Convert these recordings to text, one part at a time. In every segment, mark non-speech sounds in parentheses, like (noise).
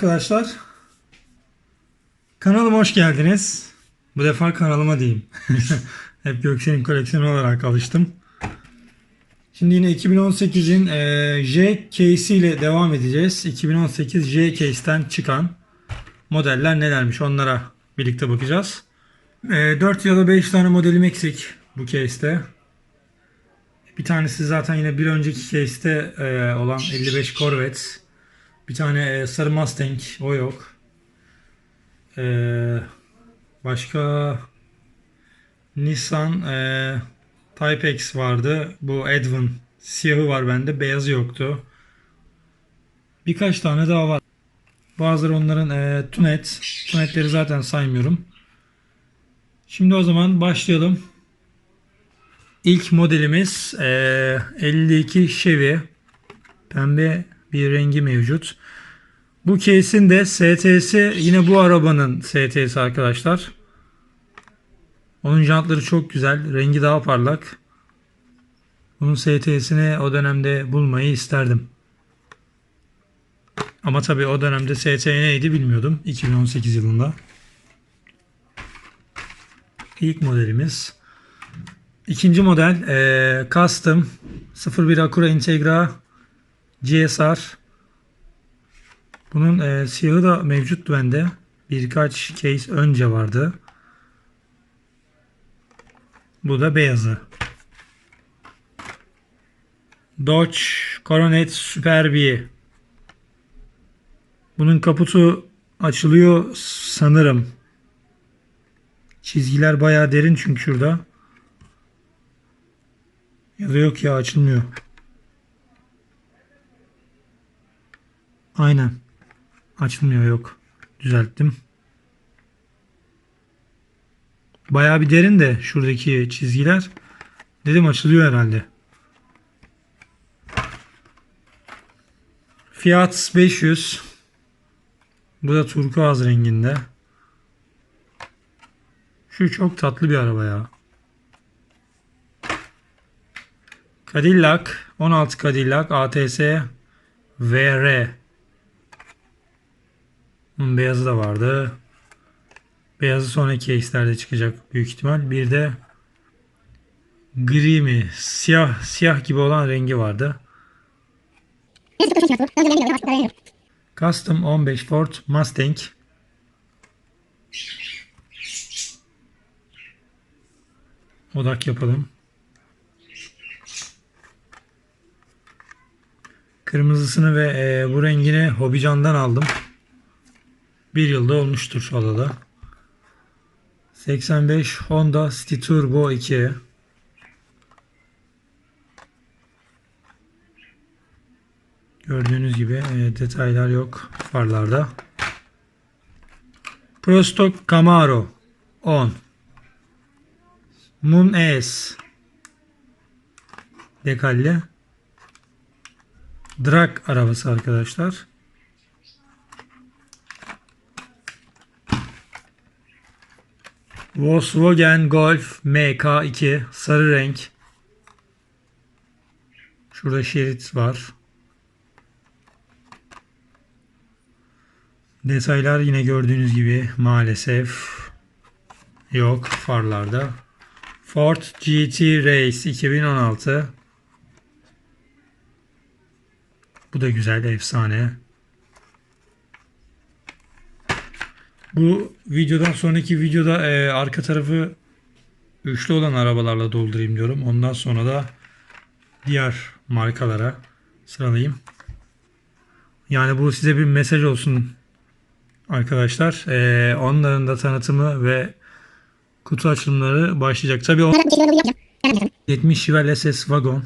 arkadaşlar. Kanalıma hoş geldiniz. Bu defa kanalıma diyeyim. (laughs) Hep Göksel'in koleksiyonu olarak alıştım. Şimdi yine 2018'in e, J case ile devam edeceğiz. 2018 J case'ten çıkan modeller nelermiş onlara birlikte bakacağız. E, 4 ya da 5 tane modelim eksik bu case'te. Bir tanesi zaten yine bir önceki case'te e, olan 55 Corvette. Bir tane e, sarı Mustang o yok. E, başka Nissan e, Type X vardı. Bu Edwin siyahı var bende. Beyazı yoktu. Birkaç tane daha var. Bazıları onların e, tunet. Tunetleri zaten saymıyorum. Şimdi o zaman başlayalım. İlk modelimiz e, 52 Chevy. Pembe bir rengi mevcut. Bu case'in de ST'si yine bu arabanın ST'si arkadaşlar. Onun jantları çok güzel. Rengi daha parlak. Bunun ST'sini o dönemde bulmayı isterdim. Ama tabii o dönemde ST neydi bilmiyordum. 2018 yılında. İlk modelimiz. İkinci model e, Custom 01 Acura Integra GSR. Bunun e, siyahı da mevcut bende. Birkaç case önce vardı. Bu da beyazı. Dodge Coronet Super B. Bunun kaputu açılıyor sanırım. Çizgiler bayağı derin çünkü şurada. Ya da yok ya açılmıyor. Aynen. Açılmıyor yok. Düzelttim. Bayağı bir derin de şuradaki çizgiler. Dedim açılıyor herhalde. Fiyat 500. Bu da turkuaz renginde. Şu çok tatlı bir araba ya. Cadillac 16 Cadillac ATS VR. Bunun beyazı da vardı. Beyazı sonraki case'lerde çıkacak büyük ihtimal. Bir de gri mi? Siyah, siyah gibi olan rengi vardı. Custom 15 Ford Mustang. Odak yapalım. Kırmızısını ve e, bu rengini Hobican'dan aldım. Bir yılda olmuştur alada. 85 Honda City Turbo 2. Gördüğünüz gibi e, detaylar yok farlarda. Prostock Camaro 10. Moon S. Dekalli. Drag arabası arkadaşlar. Volkswagen Golf MK2 sarı renk. Şurada şerit var. Detaylar yine gördüğünüz gibi maalesef yok farlarda. Ford GT Race 2016. Bu da güzel, efsane. Bu videodan sonraki videoda e, arka tarafı üçlü olan arabalarla doldurayım diyorum. Ondan sonra da diğer markalara sıralayayım. Yani bu size bir mesaj olsun arkadaşlar. E, onların da tanıtımı ve kutu açılımları başlayacak. Tabii o 70 Chevrolet SS Wagon.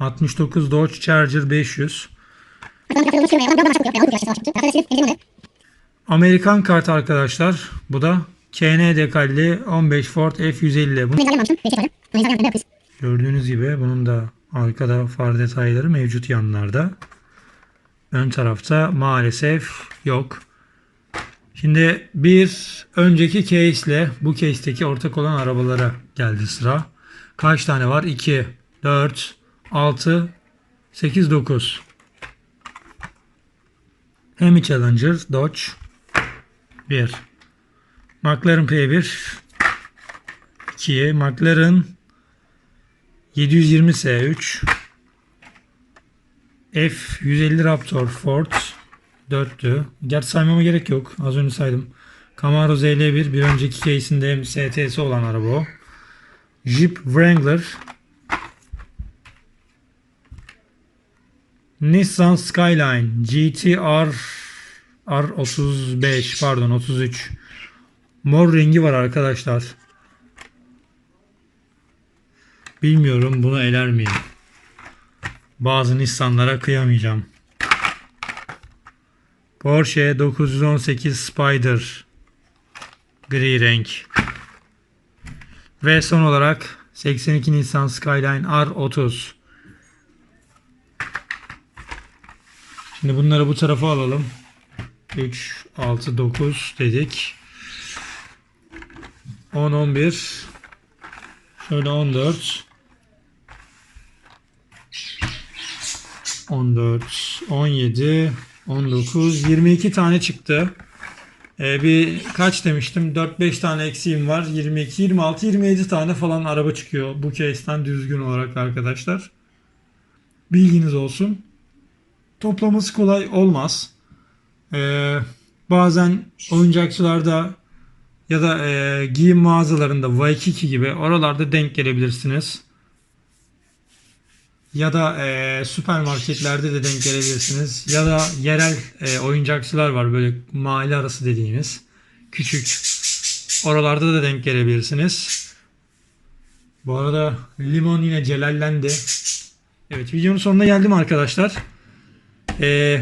69 Dodge Charger 500. Amerikan kart arkadaşlar. Bu da KN dekalli 15 Ford F150. Bunu gördüğünüz gibi bunun da arkada far detayları mevcut yanlarda. Ön tarafta maalesef yok. Şimdi bir önceki case ile bu case'teki ortak olan arabalara geldi sıra. Kaç tane var? 2, 4, 6, 8, 9. Hemi Challenger Dodge 1 McLaren P1 2 McLaren 720 S3 F150 Raptor Ford 4'tü. Gerçi saymama gerek yok. Az önce saydım. Camaro ZL1 bir önceki case'inde hem olan araba o. Jeep Wrangler Nissan Skyline GT-R R35 pardon 33 Mor rengi var arkadaşlar. Bilmiyorum bunu eler miyim? Bazı Nissan'lara kıyamayacağım. Porsche 918 Spider gri renk. Ve son olarak 82 Nissan Skyline R30. Şimdi bunları bu tarafa alalım. 3, 6, 9 dedik. 10, 11. Şöyle 14. 14, 17, 19, 22 tane çıktı. Ee, bir kaç demiştim? 4-5 tane eksiğim var. 22, 26, 27 tane falan araba çıkıyor bu case'ten düzgün olarak arkadaşlar. Bilginiz olsun. Toplaması kolay olmaz. Ee, bazen oyuncakçılarda ya da e, giyim mağazalarında Waikiki gibi oralarda denk gelebilirsiniz. Ya da e, süpermarketlerde de denk gelebilirsiniz. Ya da yerel e, oyuncakçılar var böyle mahalle arası dediğimiz. Küçük. Oralarda da denk gelebilirsiniz. Bu arada limon yine celallendi. Evet videonun sonuna geldim arkadaşlar. E,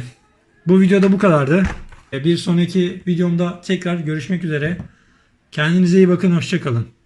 bu videoda bu kadardı. E, bir sonraki videomda tekrar görüşmek üzere. Kendinize iyi bakın. Hoşçakalın.